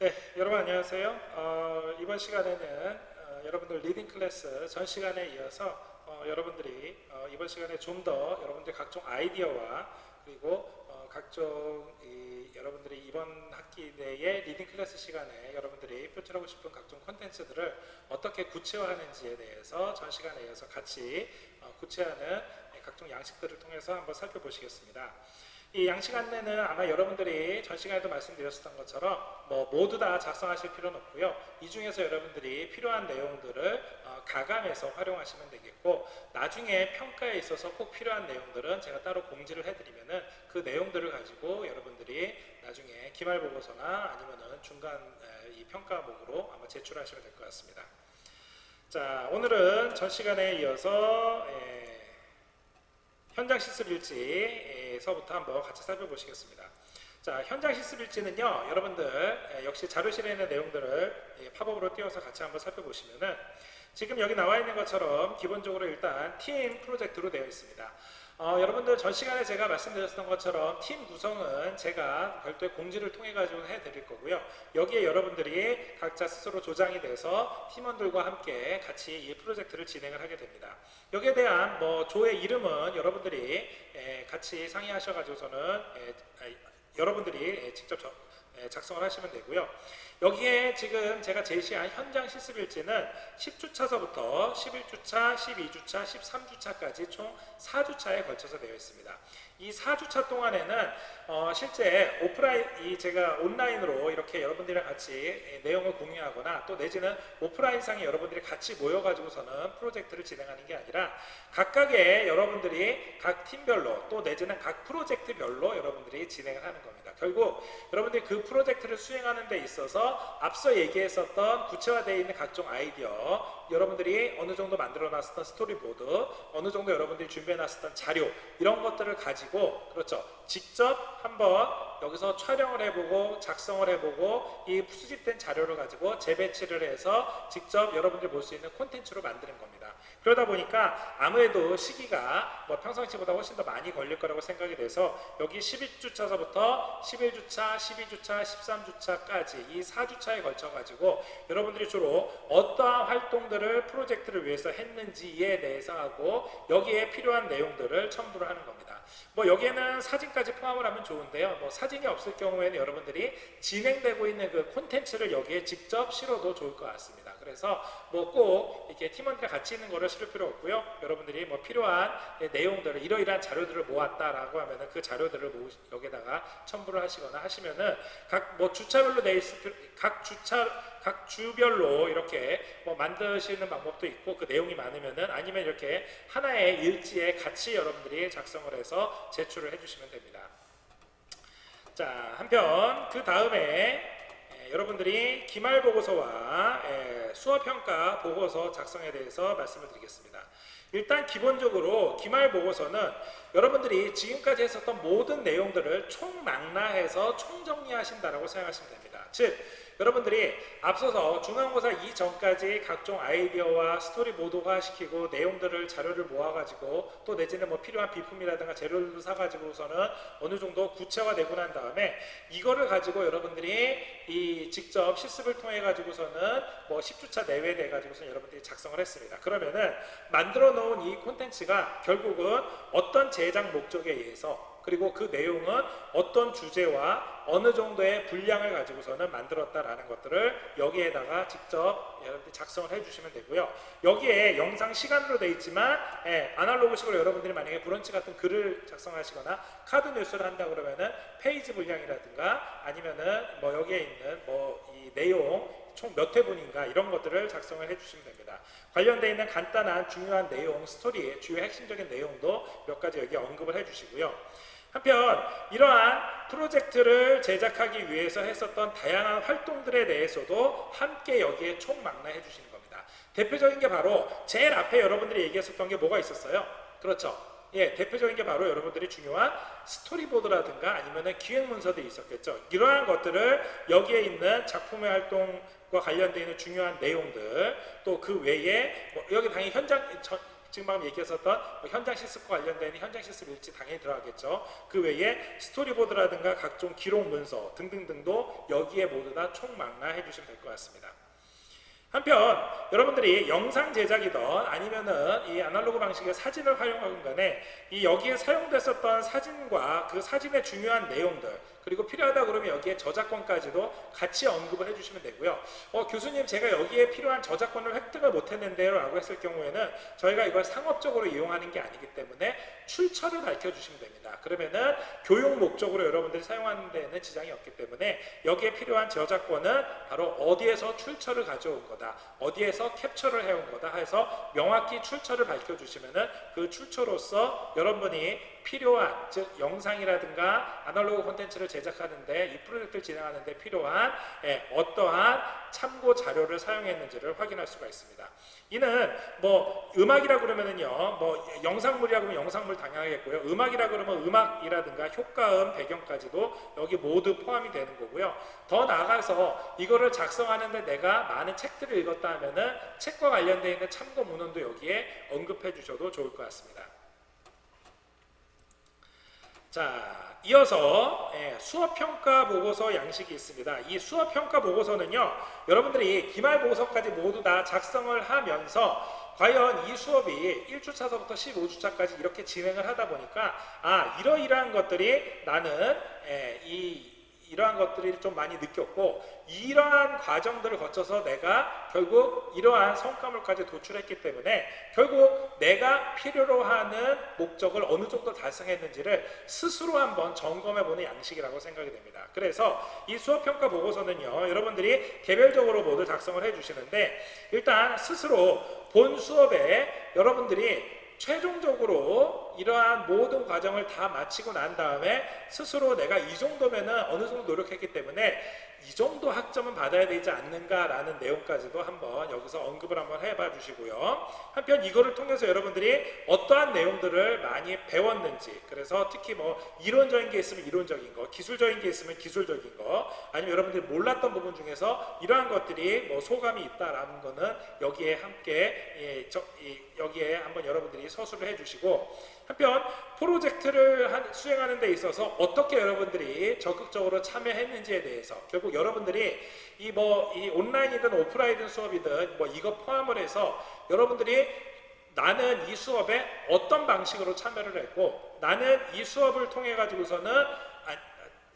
네, 여러분 안녕하세요. 어, 이번 시간에는 어, 여러분들 리딩 클래스 전 시간에 이어서 어, 여러분들이 어, 이번 시간에 좀 더 여러분들 각종 아이디어와 그리고 어, 각종 이, 여러분들이 이번 학기 내에 리딩 클래스 시간에 여러분들이 표출하고 싶은 각종 콘텐츠들을 어떻게 구체화하는지에 대해서 전 시간에 이어서 같이 어, 구체화하는 각종 양식들을 통해서 한번 살펴보시겠습니다. 이 양식 안내는 아마 여러분들이 전 시간에도 말씀드렸었던 것처럼 뭐 모두 다 작성하실 필요는 없고요. 이 중에서 여러분들이 필요한 내용들을 어, 가감해서 활용하시면 되겠고 나중에 평가에 있어서 꼭 필요한 내용들은 제가 따로 공지를 해드리면은 그 내용들을 가지고 여러분들이 나중에 기말 보고서나 아니면은 중간 에, 이 평가목으로 아마 제출하시면 될 것 같습니다. 자 오늘은 전 시간에 이어서 에, 현장 실습 일지 에 서부터 한번 같이 살펴보시겠습니다. 자, 현장 실습 일지는요, 여러분들 에, 역시 자료실에 있는 내용들을 예, 팝업으로 띄워서 같이 한번 살펴보시면은 지금 여기 나와 있는 것처럼 기본적으로 일단 팀 프로젝트로 되어 있습니다. 어, 여러분들 전 시간에 제가 말씀드렸던 것처럼 팀 구성은 제가 별도의 공지를 통해 가지고 해드릴 거고요. 여기에 여러분들이 각자 스스로 조장이 돼서 팀원들과 함께 같이 이 프로젝트를 진행을 하게 됩니다. 여기에 대한 뭐 조의 이름은 여러분들이 에, 같이 상의하셔가지고서는 에, 아, 여러분들이 에, 직접 저- 에, 작성을 하시면 되고요. 여기에 지금 제가 제시한 현장 실습 일지는 10주차서부터 11주차, 12주차, 13주차까지 총 4주차에 걸쳐서 되어 있습니다. 이 4주차 동안에는 어, 실제 오프라인 이 제가 온라인으로 이렇게 여러분들이랑 같이 예, 내용을 공유하거나 또 내지는 오프라인상에 여러분들이 같이 모여가지고서는 프로젝트를 진행하는 게 아니라 각각의 여러분들이 각 팀별로 또 내지는 각 프로젝트별로 여러분들이 진행을 하는 겁니다. 결국 여러분들이 그 프로젝트를 수행하는 데 있어서 앞서 얘기했었던 구체화되어 있는 각종 아이디어 여러분들이 어느 정도 만들어 놨었던 스토리보드 어느 정도 여러분들이 준비해 놨었던 자료 이런 것들을 가지고 그렇죠 직접 한번 여기서 촬영을 해보고 작성을 해보고 이 수집된 자료를 가지고 재배치를 해서 직접 여러분들이 볼 수 있는 콘텐츠로 만드는 겁니다. 그러다 보니까 아무래도 시기가 뭐 평상시보다 훨씬 더 많이 걸릴 거라고 생각이 돼서 여기 11주차서부터 11주차, 12주차, 13주차까지 이 4주차에 걸쳐 가지고 여러분들이 주로 어떠한 활동들을 프로젝트를 위해서 했는지에 대해서 하고 여기에 필요한 내용들을 첨부를 하는 겁니다. 뭐 여기에는 사진까지 포함을 하면 좋은데요. 뭐 사진이 없을 경우에는 여러분들이 진행되고 있는 그 콘텐츠를 여기에 직접 실어도 좋을 것 같습니다. 그래서 뭐 꼭 이렇게 팀원들이 같이 있는 거를 실을 필요 없고요. 여러분들이 뭐 필요한 내용들을 이러이러한 자료들을 모았다라고 하면은 그 자료들을 모으, 여기다가 첨부를 하시거나 하시면은 각 뭐 주차별로 내 있을 각 주차 각 주별로 이렇게 뭐 만드시는 방법도 있고 그 내용이 많으면은 아니면 이렇게 하나의 일지에 같이 여러분들이 작성을 해서 제출을 해주시면 됩니다. 자 한편 그 다음에 예, 여러분들이 기말 보고서와 예, 수업 평가 보고서 작성에 대해서 말씀을 드리겠습니다. 일단 기본적으로 기말 보고서는 여러분들이 지금까지 했었던 모든 내용들을 총망라해서 총정리하신다라고 생각하시면 됩니다. 즉 여러분들이 앞서서 중간고사 이전까지 각종 아이디어와 스토리보드화 시키고 내용들을 자료를 모아가지고 또 내지는 뭐 필요한 비품이라든가 재료를 사가지고서는 어느 정도 구체화되고 난 다음에 이거를 가지고 여러분들이 이 직접 실습을 통해 가지고서는 뭐 10주차 내외 돼 가지고서 여러분들이 작성을 했습니다. 그러면은 만들어 놓은 이 콘텐츠가 결국은 어떤 제작 목적에 의해서 그리고 그 내용은 어떤 주제와 어느 정도의 분량을 가지고서는 만들었다라는 것들을 여기에다가 직접 여러분들이 작성을 해주시면 되고요. 여기에 영상 시간으로 돼 있지만 예, 아날로그식으로 여러분들이 만약에 브런치 같은 글을 작성하시거나 카드 뉴스를 한다 그러면은 페이지 분량이라든가 아니면은 뭐 여기에 있는 뭐 이 내용 총몇 회분인가 이런 것들을 작성을 해주시면 됩니다. 관련되어 있는 간단한 중요한 내용, 스토리의 주요 핵심적인 내용도 몇 가지 여기 언급을 해주시고요. 한편 이러한 프로젝트를 제작하기 위해서 했었던 다양한 활동들에 대해서도 함께 여기에 총망라해 주시는 겁니다. 대표적인 게 바로 제일 앞에 여러분들이 얘기했었던 게 뭐가 있었어요? 그렇죠. 예, 대표적인 게 바로 여러분들이 중요한 스토리보드라든가 아니면은 기획 문서들이 있었겠죠. 이러한 것들을 여기에 있는 작품의 활동과 관련되어 있는 중요한 내용들 또 그 외에 뭐 여기 당연히 현장 저- 지금 방금 얘기했었던 뭐 현장 실습과 관련된 현장 실습 일지 당연히 들어가겠죠. 그 외에 스토리보드라든가 각종 기록 문서 등등등도 여기에 모두 다 총망라해 주시면 될 것 같습니다. 한편 여러분들이 영상 제작이든 아니면은 이 아날로그 방식의 사진을 활용하건 간에 이 여기에 사용됐었던 사진과 그 사진의 중요한 내용들 그리고 필요하다 그러면 여기에 저작권까지도 같이 언급을 해주시면 되고요. 어, 교수님 제가 여기에 필요한 저작권을 획득을 못했는데요 라고 했을 경우에는 저희가 이걸 상업적으로 이용하는 게 아니기 때문에 출처를 밝혀주시면 됩니다. 그러면은 교육 목적으로 여러분들이 사용하는 데는 지장이 없기 때문에 여기에 필요한 저작권은 바로 어디에서 출처를 가져온 거다, 어디에서 캡처를 해온 거다 해서 명확히 출처를 밝혀주시면은 그 출처로서 여러분이 필요한 즉 영상이라든가 아날로그 콘텐츠를 제 작하는데 이 프로젝트를 진행하는데 필요한 예, 어떠한 참고 자료를 사용했는지를 확인할 수가 있습니다. 이는 뭐 음악이라 그러면은요, 뭐 영상물이라 그러면 영상물 당연하겠고요. 음악이라 그러면 음악이라든가 효과음, 배경까지도 여기 모두 포함이 되는 거고요. 더 나아가서 이거를 작성하는데 내가 많은 책들을 읽었다 하면은 책과 관련되어 있는 참고 문헌도 여기에 언급해 주셔도 좋을 것 같습니다. 자, 이어서 예, 수업평가 보고서 양식이 있습니다. 이 수업평가 보고서는요, 여러분들이 기말 보고서까지 모두 다 작성을 하면서 과연 이 수업이 1주차서부터 15주차까지 이렇게 진행을 하다 보니까 아 이러이러한 것들이 나는 예, 이 이러한 것들이 좀 많이 느꼈고 이러한 과정들을 거쳐서 내가 결국 이러한 성과물까지 도출했기 때문에 결국 내가 필요로 하는 목적을 어느 정도 달성했는지를 스스로 한번 점검해 보는 양식이라고 생각이 됩니다. 그래서 이 수업 평가 보고서는요. 여러분들이 개별적으로 모두 작성을 해 주시는데 일단 스스로 본 수업에 여러분들이 최종적으로 이러한 모든 과정을 다 마치고 난 다음에 스스로 내가 이 정도면은 어느 정도 노력했기 때문에 이 정도 학점은 받아야 되지 않는가라는 내용까지도 한번 여기서 언급을 한번 해봐 주시고요. 한편 이거를 통해서 여러분들이 어떠한 내용들을 많이 배웠는지 그래서 특히 뭐 이론적인 게 있으면 이론적인 거, 기술적인 게 있으면 기술적인 거, 아니면 여러분들이 몰랐던 부분 중에서 이러한 것들이 뭐 소감이 있다라는 거는 여기에 함께 예, 저, 이, 여기에 한번 여러분들이 서술을 해주시고 한편 프로젝트를 한- 수행하는 데 있어서 어떻게 여러분들이 적극적으로 참여했는지에 대해서 결국 여러분들이 이 뭐 이 온라인이든 오프라인이든 수업이든 뭐 이거 포함을 해서 여러분들이 나는 이 수업에 어떤 방식으로 참여를 했고 나는 이 수업을 통해 가지고서는 아,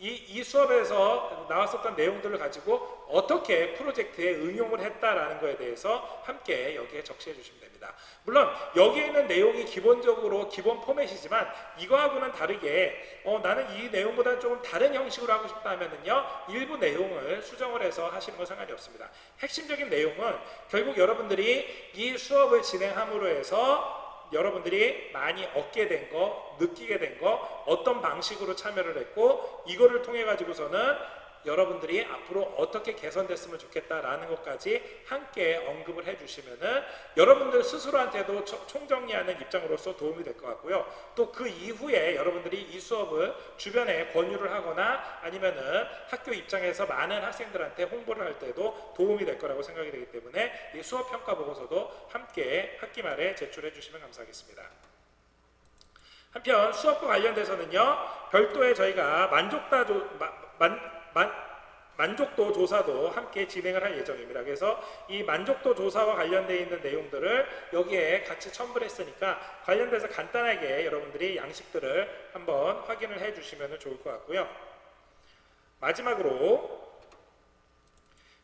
이, 이 수업에서 나왔었던 내용들을 가지고 어떻게 프로젝트에 응용을 했다라는 거에 대해서 함께 여기에 적시해 주시면 됩니다. 물론 여기에 있는 내용이 기본적으로 기본 포맷이지만 이거하고는 다르게 어, 나는 이 내용보다는 조금 다른 형식으로 하고 싶다 하면은요 일부 내용을 수정을 해서 하시는 건 상관이 없습니다. 핵심적인 내용은 결국 여러분들이 이 수업을 진행함으로 해서 여러분들이 많이 얻게 된 거, 느끼게 된 거, 어떤 방식으로 참여를 했고, 이거를 통해 가지고서는 여러분들이 앞으로 어떻게 개선됐으면 좋겠다라는 것까지 함께 언급을 해주시면은 여러분들 스스로한테도 초- 총정리하는 입장으로서 도움이 될 것 같고요. 또 그 이후에 여러분들이 이 수업을 주변에 권유를 하거나 아니면은 학교 입장에서 많은 학생들한테 홍보를 할 때도 도움이 될 거라고 생각이 되기 때문에 이 수업 평가 보고서도 함께 학기 말에 제출해 주시면 감사하겠습니다. 한편 수업과 관련돼서는요 별도의 저희가 만족도 만, 만, 만족도 조사도 함께 진행을 할 예정입니다. 그래서 이 만족도 조사와 관련되어 있는 내용들을 여기에 같이 첨부를 했으니까 관련돼서 간단하게 여러분들이 양식들을 한번 확인을 해 주시면 좋을 것 같고요. 마지막으로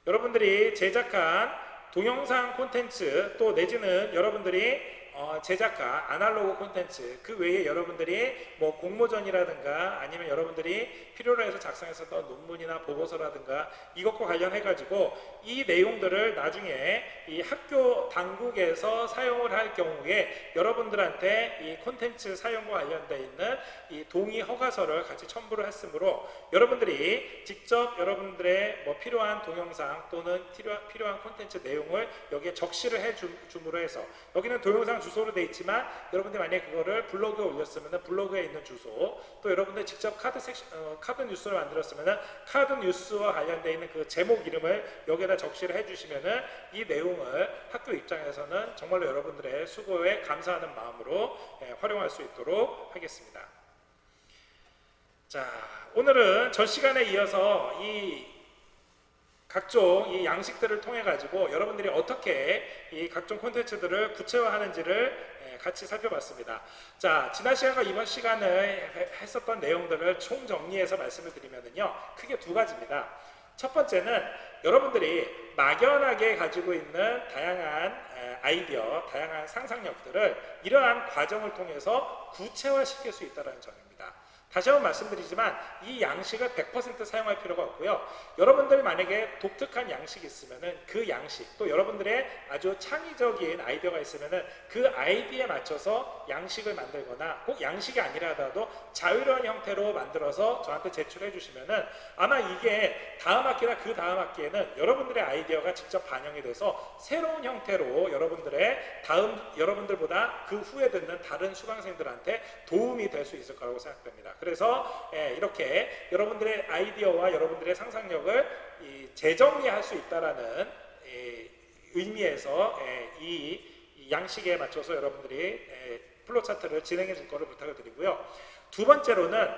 여러분들이 제작한 동영상 콘텐츠 또 내지는 여러분들이 어, 제작한 아날로그 콘텐츠 그 외에 여러분들이 뭐 공모전이라든가 아니면 여러분들이 필요로 해서 작성했었던 논문이나 보고서라든가 이것과 관련해 가지고 이 내용들을 나중에 이 학교 당국에서 사용을 할 경우에 여러분들한테 이 콘텐츠 사용과 관련돼 있는 이 동의 허가서를 같이 첨부를 했으므로 여러분들이 직접 여러분들의 뭐 필요한 동영상 또는 필요한, 콘텐츠 내용을 여기에 적시를 해 줌- 줌으로 해서 여기는 동영상 주소로 돼 있지만 여러분들이 만약에 그거를 블로그에 올렸으면 블로그에 있는 주소 또 여러분들 직접 카드 섹션, 어, 카드 뉴스를 만들었으면 카드 뉴스와 관련되어 있는 그 제목 이름을 여기에다 적시를 해주시면은 이 내용을 학교 입장에서는 정말로 여러분들의 수고에 감사하는 마음으로 예, 활용할 수 있도록 하겠습니다. 자, 오늘은 전 시간에 이어서 이 각종 이 양식들을 통해 가지고 여러분들이 어떻게 이 각종 콘텐츠들을 구체화하는지를 예, 같이 살펴봤습니다. 자, 지난 시간과 이번 시간을 해- 했었던 내용들을 총 정리해서 말씀을 드리면은요, 크게 두 가지입니다. 첫 번째는 여러분들이 막연하게 가지고 있는 다양한 에, 아이디어, 다양한 상상력들을 이러한 과정을 통해서 구체화시킬 수 있다는 점입니다. 다시 한번 말씀드리지만 이 양식을 100% 사용할 필요가 없고요. 여러분들 만약에 독특한 양식이 있으면은 그 양식 또 여러분들의 아주 창의적인 아이디어가 있으면은 그 아이디어에 맞춰서 양식을 만들거나 꼭 양식이 아니라 하더라도 자유로운 형태로 만들어서 저한테 제출해 주시면은 아마 이게 다음 학기나 그 다음 학기에는 여러분들의 아이디어가 직접 반영이 돼서 새로운 형태로 여러분들의 다음 여러분들보다 그 후에 듣는 다른 수강생들한테 도움이 될 수 있을 거라고 생각됩니다. 그래서 예, 이렇게 여러분들의 아이디어와 여러분들의 상상력을 이 재정리할 수 있다라는 이 의미에서 예, 이, 이 양식에 맞춰서 여러분들이 예, 플로 차트를 진행해 줄 거를 부탁을 드리고요. 두 번째로는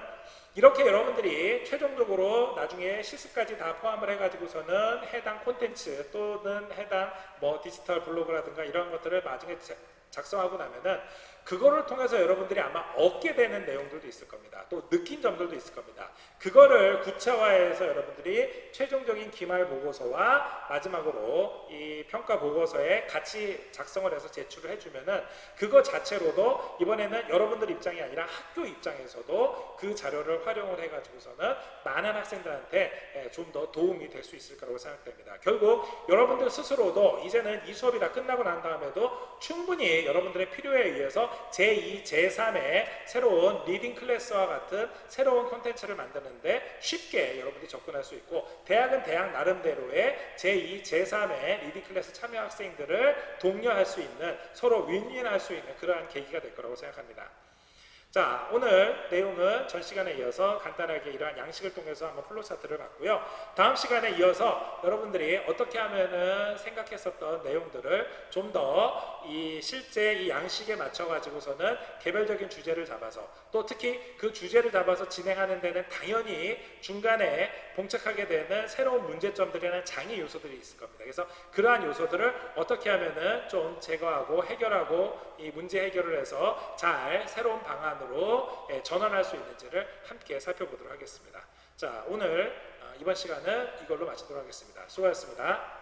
이렇게 여러분들이 최종적으로 나중에 실습까지 다 포함을 해가지고서는 해당 콘텐츠 또는 해당 뭐 디지털 블로그라든가 이런 것들을 나중에 자- 작성하고 나면은 그거를 통해서 여러분들이 아마 얻게 되는 내용들도 있을 겁니다. 또 느낀 점들도 있을 겁니다. 그거를 구체화해서 여러분들이 최종적인 기말 보고서와 마지막으로 이 평가 보고서에 같이 작성을 해서 제출을 해주면은 그거 자체로도 이번에는 여러분들 입장이 아니라 학교 입장에서도 그 자료를 활용을 해가지고서는 많은 학생들한테 좀 더 도움이 될 수 있을 거라고 생각됩니다. 결국 여러분들 스스로도 이제는 이 수업이 다 끝나고 난 다음에도 충분히 여러분들의 필요에 의해서 제2, 제3의 새로운 리딩 클래스와 같은 새로운 콘텐츠를 만드는데 쉽게 여러분들이 접근할 수 있고 대학은 대학 나름대로의 제2, 제3의 리딩 클래스 참여 학생들을 독려할 수 있는 서로 윈윈할 수 있는 그러한 계기가 될 거라고 생각합니다. 자, 오늘 내용은 전 시간에 이어서 간단하게 이러한 양식을 통해서 한번 플로 차트를 봤고요. 다음 시간에 이어서 여러분들이 어떻게 하면은 생각했었던 내용들을 좀 더 이 실제 이 양식에 맞춰 가지고서는 개별적인 주제를 잡아서 또 특히 그 주제를 잡아서 진행하는 데는 당연히 중간에 봉착하게 되는 새로운 문제점들이나 장애 요소들이 있을 겁니다. 그래서 그러한 요소들을 어떻게 하면은 좀 제거하고 해결하고 이 문제 해결을 해서 잘 새로운 방안으로 예, 전환할 수 있는지를 함께 살펴보도록 하겠습니다. 자, 오늘 어, 이번 시간은 이걸로 마치도록 하겠습니다. 수고하셨습니다.